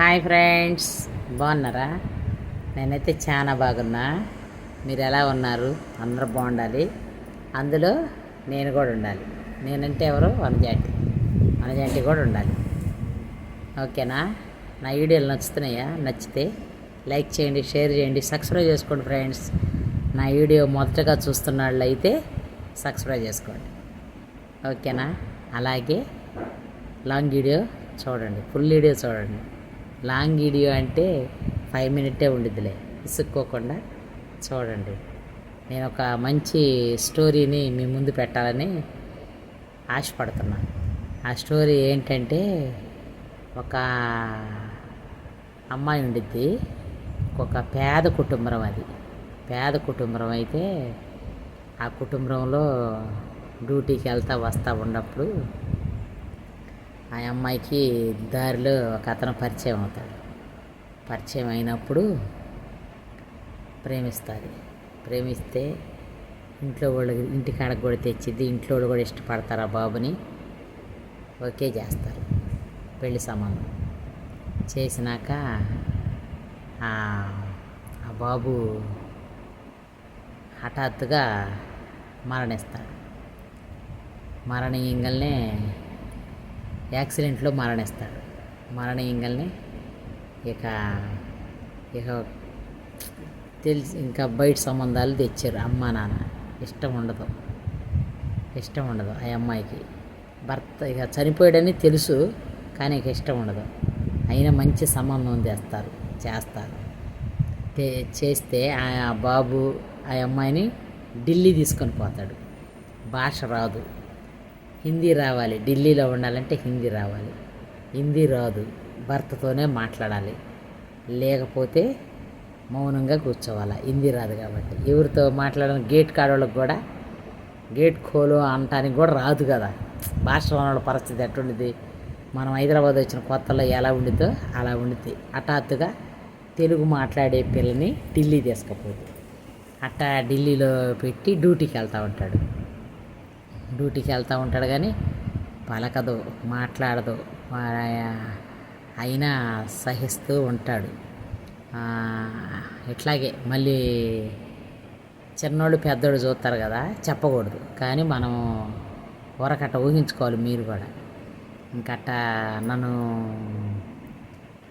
Hi friends బాగున్నారా? నేనైతే చాలా బాగున్నా. మీరు ఎలా ఉన్నారు? అందరూ బాగుండాలి. అందులో నేను కూడా ఉండాలి. నేనంటే ఎవరు? వనజాంటి. వనజాంటి కూడా ఉండాలి. ఓకేనా? నా వీడియోలు నచ్చుతున్నాయా? నచ్చితే లైక్ చేయండి షేర్ చేయండి సబ్స్క్రైబ్ చేసుకోండి ఫ్రెండ్స్. నా వీడియో మొదటగా చూస్తున్న వాళ్ళు అయితే సబ్స్క్రైబ్ చేసుకోండి. ఓకేనా? అలాగే లాంగ్ వీడియో చూడండి. ఫుల్ వీడియో చూడండి. లాంగ్ వీడియో అంటే ఫైవ్ మినిటే ఉండిద్దిలే. ఇసుక్కోకుండా చూడండి. నేను ఒక మంచి స్టోరీని మీ ముందు పెట్టాలని ఆశపడుతున్నాను ఆ స్టోరీ ఏంటంటే ఒక అమ్మాయి ఉండిద్ది. ఒక పేద కుటుంబం అది. పేద కుటుంబం అయితే ఆ కుటుంబంలో డ్యూటీకి వెళ్తా వస్తూ ఉన్నప్పుడు ఆ అమ్మాయికి దారిలో ఒక అతను పరిచయం అవుతాడు. పరిచయం అయినప్పుడు ప్రేమిస్తుంది. ప్రేమిస్తే ఇంట్లో వాళ్ళు ఇంటికాడకు కూడా తెచ్చిద్ది ఇంట్లో వాళ్ళు కూడా ఇష్టపడతారు ఆ బాబుని. ఓకే చేస్తారు. పెళ్ళి సంబంధం చేసినాక ఆ బాబు హఠాత్తుగా మరణిస్తాడు. మరణించగానే యాక్సిడెంట్లో మరణిస్తాడు మరణీయంగానే ఇక ఇక తెలిసి ఇంకా బయట సంబంధాలు తెచ్చారు అమ్మ నాన్న. ఇష్టం ఉండదు. ఇష్టం ఉండదు ఆ అమ్మాయికి. భర్త ఇక చనిపోయాడని తెలుసు కానీ ఇక ఇష్టం ఉండదు. అయినా మంచి సంబంధం తెస్తారు చేస్తారు. చేస్తే ఆ బాబు ఆ అమ్మాయిని ఢిల్లీ తీసుకొని పోతాడు. భాష రాదు. హిందీ రావాలి ఢిల్లీలో ఉండాలంటే హిందీ రావాలి. హిందీ రాదు భర్తతోనే మాట్లాడాలి. లేకపోతే మౌనంగా కూర్చోవాలి? హిందీ రాదు కాబట్టి. ఎవరితో మాట్లాడడం గేట్ కాడోళ్ళకి కూడా. గేట్ కోలు అనటానికి కూడా రాదు కదా. భాష వాళ్ళ పరిస్థితి ఎట్టుండిది మనం హైదరాబాద్ వచ్చిన కొత్తలో ఎలా ఉండిద్దో అలా ఉండిద్ది. హఠాత్తుగా తెలుగు మాట్లాడే పిల్లని ఢిల్లీ తీసుకపోతుంది అట్టా ఢిల్లీలో పెట్టి డ్యూటీకి వెళ్తూ ఉంటాడు. డ్యూటీకి వెళ్తూ ఉంటాడు కానీ పలకదు మాట్లాడదు. అయినా సహిస్తూ ఉంటాడు. ఇట్లాగే మళ్ళీ చిన్నోళ్ళు పెద్దోళ్ళు చూస్తారు కదా చెప్పకూడదు. కానీ మనం ఊరకట్ట ఊహించుకోవాలి మీరు కూడా. ఇంకట్ట నన్ను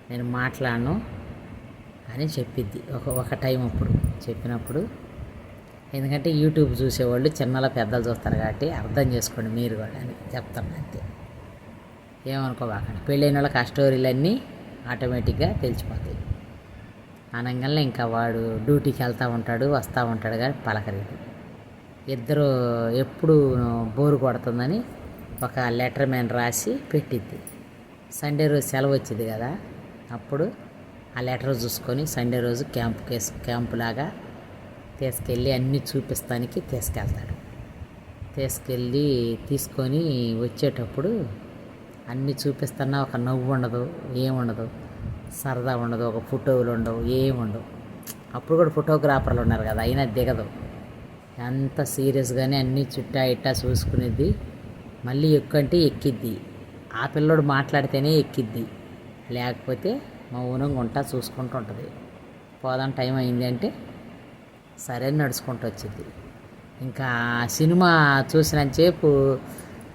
నేను మాట్లాడను అని చెప్పిద్ది. ఒక ఒక టైం అప్పుడు చెప్పినప్పుడు ఎందుకంటే యూట్యూబ్ చూసేవాళ్ళు చిన్నల పెద్దలు చూస్తారు కాబట్టి అర్థం చేసుకోండి మీరు కూడా అని చెప్తాను అంతే. ఏమనుకోబాకండి. పెళ్ళైన వాళ్ళకి ఆ స్టోరీలన్నీ ఆటోమేటిక్గా తెలిసిపోతాయి. అనగానే ఇంకా వాడు డ్యూటీకి వెళ్తూ ఉంటాడు వస్తూ ఉంటాడు కానీ పలకరేడు ఇద్దరు ఎప్పుడు బోరు కొడుతుందని ఒక లెటర్ మ్యాన్ రాసి పెట్టిద్ది. సండే రోజు సెలవు వచ్చింది కదా అప్పుడు ఆ లెటర్ చూసుకొని సండే రోజు క్యాంప్ కేసు క్యాంపు లాగా తీసుకెళ్ళి అన్నీ చూపిస్తానికి తీసుకెళ్తాడు. తీసుకెళ్ళి తీసుకొని వచ్చేటప్పుడు అన్నీ చూపిస్తున్నా ఒక నవ్వు ఉండదు ఏముండదు సరదా ఉండదు ఒక ఫోటోలు ఉండవు ఏముండవు అప్పుడు కూడా ఫోటోగ్రాఫర్లు ఉన్నారు కదా అయినా దిగదు. అంత సీరియస్గానే అన్నీ చుట్టా ఇట్టా చూసుకునేది మళ్ళీ ఎక్కుంటే ఎక్కిద్ది. ఆ పిల్లోడు మాట్లాడితేనే ఎక్కిద్ది. లేకపోతే మౌనంగా ఉంటా చూసుకుంటూ ఉంటుంది. పోదాం టైం అయింది అంటే సరే నడుచుకుంటూ వచ్చింది. ఇంకా సినిమా చూసినంతసేపు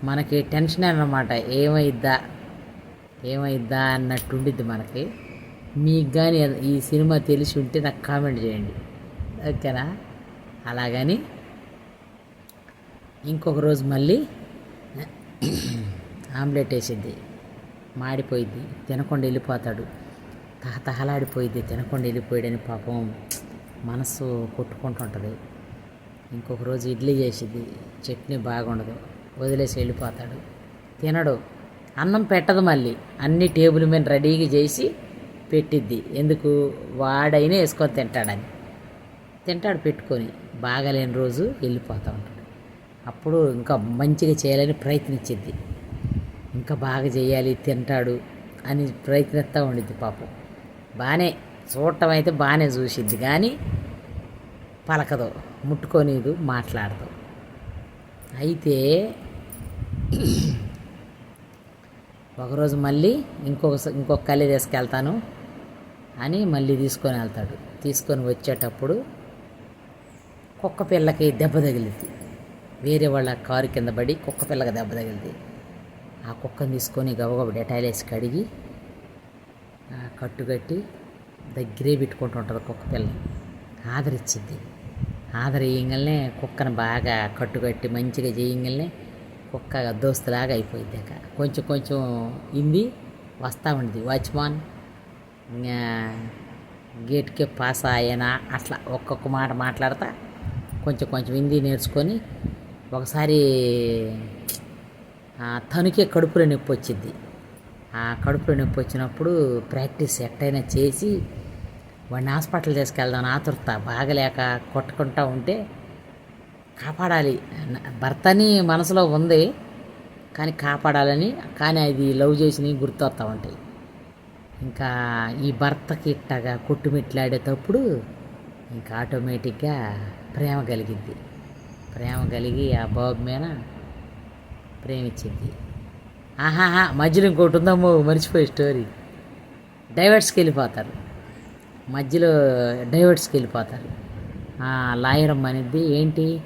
మనకి టెన్షన్ అన్నమాట. ఏమైద్దా? ఏమైద్దా అన్నట్టు ఉండిద్ది మనకి. మీకు కానీ ఈ సినిమా తెలిసి ఉంటే నాకు కామెంట్ చేయండి. ఓకేనా? అలాగని ఇంకొక రోజు మళ్ళీ ఆమ్లెట్ వేసిద్ది. మాడిపోయిద్ది. తినకుండా వెళ్ళిపోతాడు. తహతహలాడిపోయిద్ది. తినకుండా వెళ్ళిపోయాడని పాపం. మనసు కొట్టుకుంటుంటుంది ఇంకొక రోజు ఇడ్లీ చేసిద్ది చట్నీ బాగుండదు వదిలేసి వెళ్ళిపోతాడు. తినడు. అన్నం పెట్టదు మళ్ళీ. అన్ని టేబుల్ మీద రెడీగా చేసి పెట్టిద్ది. ఎందుకు? వాడైనా వేసుకొని తింటాడని. తింటాడు పెట్టుకొని. బాగాలేని రోజు వెళ్ళిపోతూ ఉంటాడు. అప్పుడు ఇంకా మంచిగా చేయాలని ప్రయత్నించిద్ది. ఇంకా బాగా చేయాలి తింటాడు అని ప్రయత్నిస్తూ ఉండిద్ది పాపం. బాగానే చూడటం అయితే బాగానే చూసిద్ది. కానీ పలకదు ముట్టుకోనీదు మాట్లాడదు. అయితే ఒకరోజు మళ్ళీ ఇంకొక స- ఇంకొక కళ్ళి తీసుకెళ్తాను అని మళ్ళీ తీసుకొని వెళ్తాడు. తీసుకొని వచ్చేటప్పుడు కుక్క పిల్లకి దెబ్బ తగిలింది. వేరే వాళ్ళ కారు కింద పడి కుక్క పిల్లకి దెబ్బ తగిలింది. ఆ కుక్కను తీసుకొని గబగబ డెటాయిల్ వేసి కడిగి కట్టుకట్టి దగ్గరే పెట్టుకుంటూ ఉంటుంది కుక్క పిల్ల. ఆదరించింది ఆదరేయంగానే కుక్కను బాగా కట్టుకట్టి మంచిగా చేయంగానే కుక్క దోస్తులాగా అయిపోయింది అక్క కొంచెం కొంచెం ఇంది వస్తూ ఉంది వాచ్మాన్ ఇంకా గేట్కే పాస్ అయ్యానా అట్లా ఒక్కొక్క మాట మాట్లాడతా కొంచెం కొంచెం హిందీ నేర్చుకొని ఒకసారి ఆ, తనకే కడుపులో నొప్పి వచ్చింది ఆ కడుపులో నొప్పి వచ్చినప్పుడు ప్రాక్టీస్ ఎట్టయినా చేసి వాడిని హాస్పిటల్ తీసుకెళ్దాం ఆతురత బాగలేక కొట్టుకుంటా ఉంటే కాపాడాలి. భర్తని మనసులో ఉంది కానీ కాపాడాలని కానీ అది లవ్ చేసి గుర్తొస్తూ ఉంటాయి. ఇంకా ఈ భర్తకి ఇట్టగా కొట్టుమిట్లాడేటప్పుడు ఇంకా ఆటోమేటిక్గా ప్రేమ కలిగింది. ప్రేమ కలిగి ఆ బాబు మీద ప్రేమించింది ఆహాహా మధ్యలో ఇంకోటి ఉందమ్మో మర్చిపోయే స్టోరీ. డైవర్ట్స్కి వెళ్ళిపోతారు. మధ్యలో డైవర్ట్స్కి వెళ్ళిపోతారు. లాయర్ అనేది ఏంటి?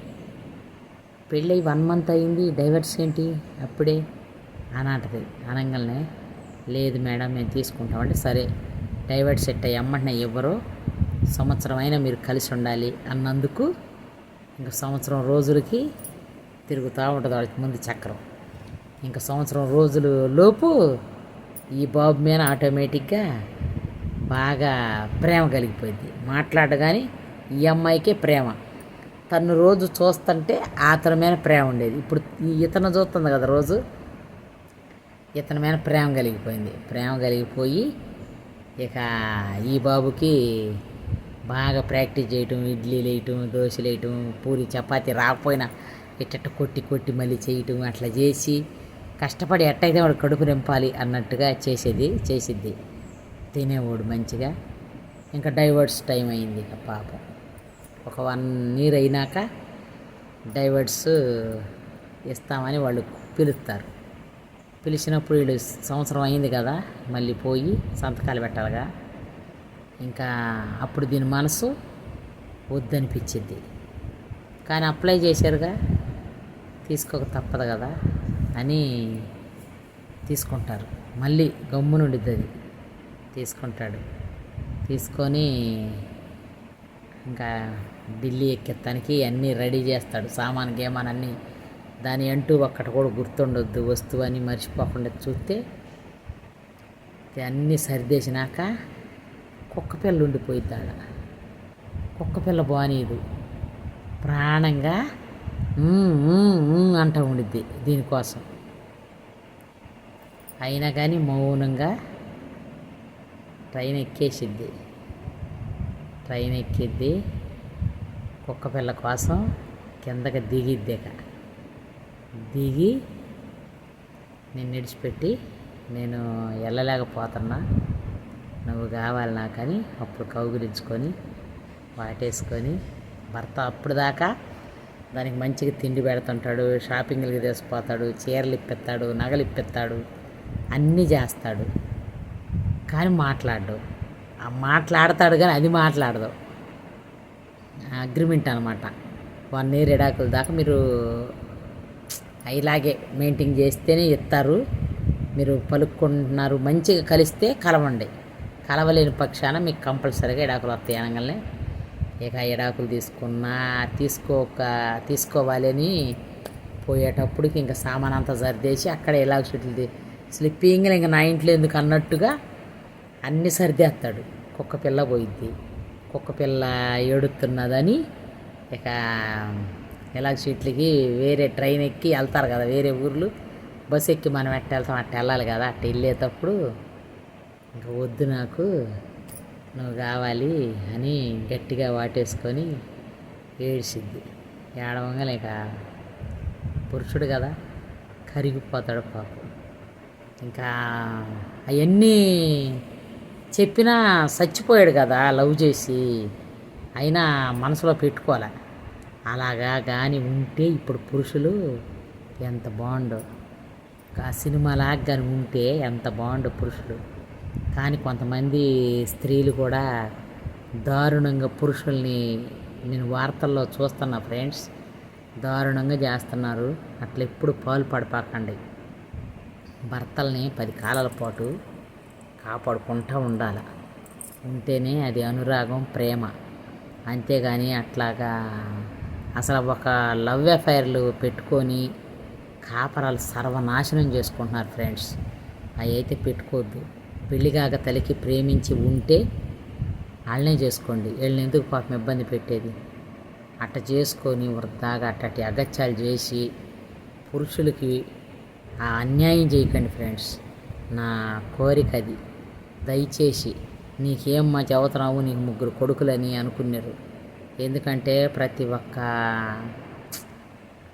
పెళ్ళి వన్ మంత్ అయింది డైవర్స్ ఏంటి? అప్పుడే అని అంటది అనగానే లేదు మేడం మేము తీసుకుంటామంటే సరే డైవర్ట్ సెట్ అయ్యి అమ్మంటే ఇవ్వరు సంవత్సరం అయినా మీరు కలిసి ఉండాలి అన్నందుకు ఇంకా సంవత్సరం రోజులకి తిరుగుతూ ఉంటుంది వాళ్ళకి ముందు చక్రం. ఇంకా సంవత్సరం రోజులు లోపు ఈ బాబు మీద ఆటోమేటిక్గా బాగా ప్రేమ కలిగిపోయింది. మాట్లాడగానే ఈ అమ్మాయికే ప్రేమ. తను రోజు చూస్తుంటే అతని మీద ప్రేమ ఉండేది. ఇప్పుడు ఇతను చూస్తుంది కదా రోజు. ఇతని మీద ప్రేమ కలిగిపోయింది. ప్రేమ కలిగిపోయి ఇక ఈ బాబుకి బాగా ప్రాక్టీస్ చేయటం ఇడ్లీలు వేయటం దోశలు వేయటం పూరి చపాతీ రాకపోయినా ఇట్ట కొట్టి కొట్టి మళ్ళీ చేయటం అట్లా చేసి కష్టపడి ఎట్టయితే వాడు కడుపు నింపాలి అన్నట్టుగా చేసేది చేసిద్ది. తినేవాడు మంచిగా. ఇంకా డైవర్స్ టైం అయింది ఇక పాపం. ఒక వన్ ఇయర్ అయినాక డైవర్ట్స్ ఇస్తామని వాళ్ళు పిలుస్తారు. పిలిచినప్పుడు వీళ్ళు సంవత్సరం అయింది కదా మళ్ళీ పోయి సంతకాలు పెట్టాలిగా. ఇంకా అప్పుడు దీని మనసు వద్దనిపించింది. కానీ అప్లై చేశారుగా తీసుకోక తప్పదు కదా అని తీసుకుంటారు. మళ్ళీ గమ్మునుండిద్ది అది తీసుకుంటాడు. తీసుకొని ఇంకా ఢిల్లీ ఎక్కెత్తానికి అన్నీ రెడీ చేస్తాడు. సామాన్ గేమాన్ అన్నీ దాని అంటూ ఒక్కటి కూడా గుర్తుండొద్దు. వస్తువు అని మర్చిపోకుండా చూస్తే అన్నీ సరిదేసినాక కుక్క పిల్ల ఉండిపోయిద్ది ఆడ. కుక్క పిల్ల బానీదు. ప్రాణంగా అంట ఉండిద్ది దీనికోసం. అయినా కానీ మౌనంగా ట్రైన్ ఎక్కేసిద్ది ట్రైన్ ఎక్కిద్ది కుక్క పిల్ల కోసం కిందకి దిగిద్దిక దిగి నేను నిడిచిపెట్టి నేను వెళ్ళలేకపోతున్నా నువ్వు కావాలి నాకని అప్పుడు కౌగిలించుకొని వాటేసుకొని భర్త అప్పుడు దాకా దానికి మంచిగా తిండి పెడుతుంటాడు షాపింగ్లకి తీసుకుపోతాడు చీరలు ఇప్పిస్తాడు నగలు ఇప్పిస్తాడు అన్నీ చేస్తాడు. కానీ మాట్లాడు మాట్లాడతాడు కానీ అది మాట్లాడదు. అగ్రిమెంట్ అనమాట వన్ ఇయర్ ఎడాకుల దాకా మీరు ఇలాగే మెయింటైన్ చేస్తేనే ఇస్తారు. మీరు పలుక్కుంటున్నారు మంచిగా కలిస్తే కలవండి. కలవలేని పక్షాన మీకు కంపల్సరీగా ఎడాకులు వస్తాయి అనగానే ఇక ఎడాకులు తీసుకున్నా తీసుకోక తీసుకోవాలని పోయేటప్పటికి ఇంకా సామాన్ అంతా సర్దేసి అక్కడ ఎలాగ స్లిప్పింగ్ ఇంకా నా ఇంట్లో ఎందుకు అన్నట్టుగా అన్నీ సర్దేస్తాడు. కుక్క పిల్ల పోయిద్ది. కుక్క పిల్ల ఏడుతున్నదని ఇక ఇలా సీట్లకి వేరే ట్రైన్ ఎక్కి వెళ్తారు కదా వేరే ఊర్లు. బస్సు ఎక్కి మనం ఎట్ట వెళ్తాం అట్ట వెళ్ళాలి కదా. అట్ట వెళ్ళేటప్పుడు ఇంకా వద్దు నాకు నువ్వు కావాలి అని గట్టిగా వాటేసుకొని ఏడ్చిద్ది. ఏడవంగా ఇక పురుషుడు కదా కరిగిపోతాడు పాపం. ఇంకా అవన్నీ చెప్పినా చచ్చిపోయాడు కదా లవ్ చేసి. అయినా మనసులో పెట్టుకోలే. అలాగా కానీ ఉంటే ఇప్పుడు పురుషులు ఎంత బాగుండో ఆ సినిమాలాగా కానీ ఉంటే ఎంత బాగుండు పురుషులు. కానీ కొంతమంది స్త్రీలు కూడా దారుణంగా పురుషుల్ని నేను వార్తల్లో చూస్తున్నా ఫ్రెండ్స్. దారుణంగా చేస్తున్నారు. అట్లా ఎప్పుడు పాలు పడిపోకండి. భర్తల్ని పది కాలాల పాటు కాపాడుకుంటూ ఉండాలి. ఉంటేనే అది అనురాగం ప్రేమ. అంతేగాని అట్లాగా అసలు ఒక లవ్ అఫైర్లు పెట్టుకొని కాపరాలు సర్వనాశనం చేసుకుంటున్నారు ఫ్రెండ్స్. అవి అయితే పెట్టుకోవద్దు. పెళ్ళిగాక తలకి ప్రేమించి ఉంటే వాళ్ళనే చేసుకోండి. వీళ్ళని ఎందుకు పాపం ఇబ్బంది పెట్టేది? అట్ట చేసుకొని వృద్ధాగా అట్టటి అగత్యాలు చేసి పురుషులకి ఆ అన్యాయం చేయకండి ఫ్రెండ్స్. నా కోరిక అది. దయచేసి నీకేం మా చదువుతున్నావు నీకు ముగ్గురు కొడుకులని అనుకున్నారు. ఎందుకంటే ప్రతి ఒక్క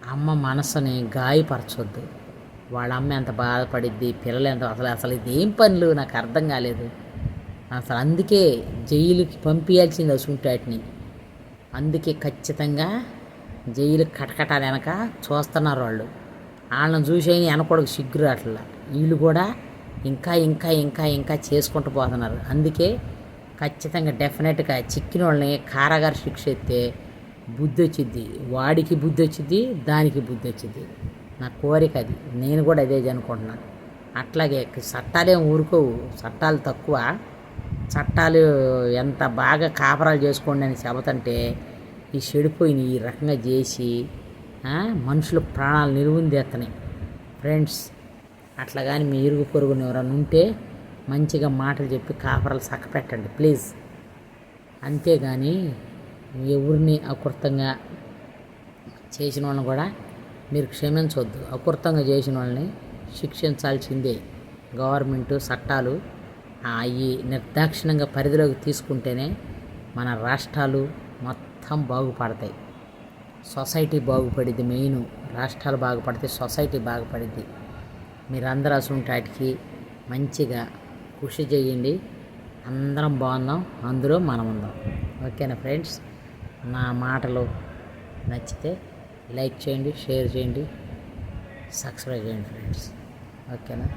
అమ్మ మనసుని గాయపరచొద్దు. వాళ్ళ అమ్మ ఎంత బాధపడిద్ది పిల్లలు ఎంత అసలు అసలు ఇది ఏం పనులు? నాకు అర్థం కాలేదు. అసలు అందుకే జైలుకి పంపించాల్సింది అసుంటాటిని అందుకే ఖచ్చితంగా జైలు కటకటాలు వెనక చూస్తున్నారు వాళ్ళు. వాళ్ళని చూసి వెనకూడదు సిగ్గు రావట్లా వీళ్ళు కూడా ఇంకా ఇంకా ఇంకా ఇంకా చేసుకుంటూ పోతున్నారు. అందుకే ఖచ్చితంగా డెఫినెట్గా చిక్కిన వాళ్ళని కారాగారు శిక్ష ఎత్తే బుద్ధి వచ్చింది వాడికి బుద్ధి వచ్చింది దానికి బుద్ధి వచ్చింది నా కోరిక అది. నేను కూడా అదే అనుకుంటున్నాను అట్లాగే చట్టాలేం ఊరుకోవు. చట్టాలు తక్కువ. చట్టాలు ఎంత బాగా కాపరాలు చేసుకోండి అని చెబుతుంటే ఈ చెడిపోయిన ఈ రకంగా చేసి మనుషులు మనుషుల ప్రాణాలు నిలువుందేత్తనాయి ఫ్రెండ్స్ అట్లా కానీ మీ ఇరుగు పొరుగున ఎవరైనా ఉంటే మంచిగా మాటలు చెప్పి కాపరాలు చక్కపెట్టండి ప్లీజ్. అంతేగాని ఎవరిని అకృతంగా చేసిన వాళ్ళని కూడా మీరు క్షమించవద్దు అకృతంగా చేసిన వాళ్ళని శిక్షించాల్సిందే. గవర్నమెంట్ చట్టాలు అవి నిర్దాక్షిణ్యంగా పరిధిలోకి తీసుకుంటేనే మన రాష్ట్రాలు మొత్తం బాగుపడతాయి. సొసైటీ బాగుపడిద్ది మెయిన్. రాష్ట్రాలు బాగుపడితే సొసైటీ బాగుపడిద్ది. మీరందరూ అసలు వాటికి మంచిగా కృషి చేయండి. అందరం బాగుందాం. అందులో మనం ఉందాం. ఓకేనా ఫ్రెండ్స్? నా మాటలు నచ్చితే లైక్ చేయండి షేర్ చేయండి సబ్స్క్రైబ్ చేయండి ఫ్రెండ్స్. ఓకేనా?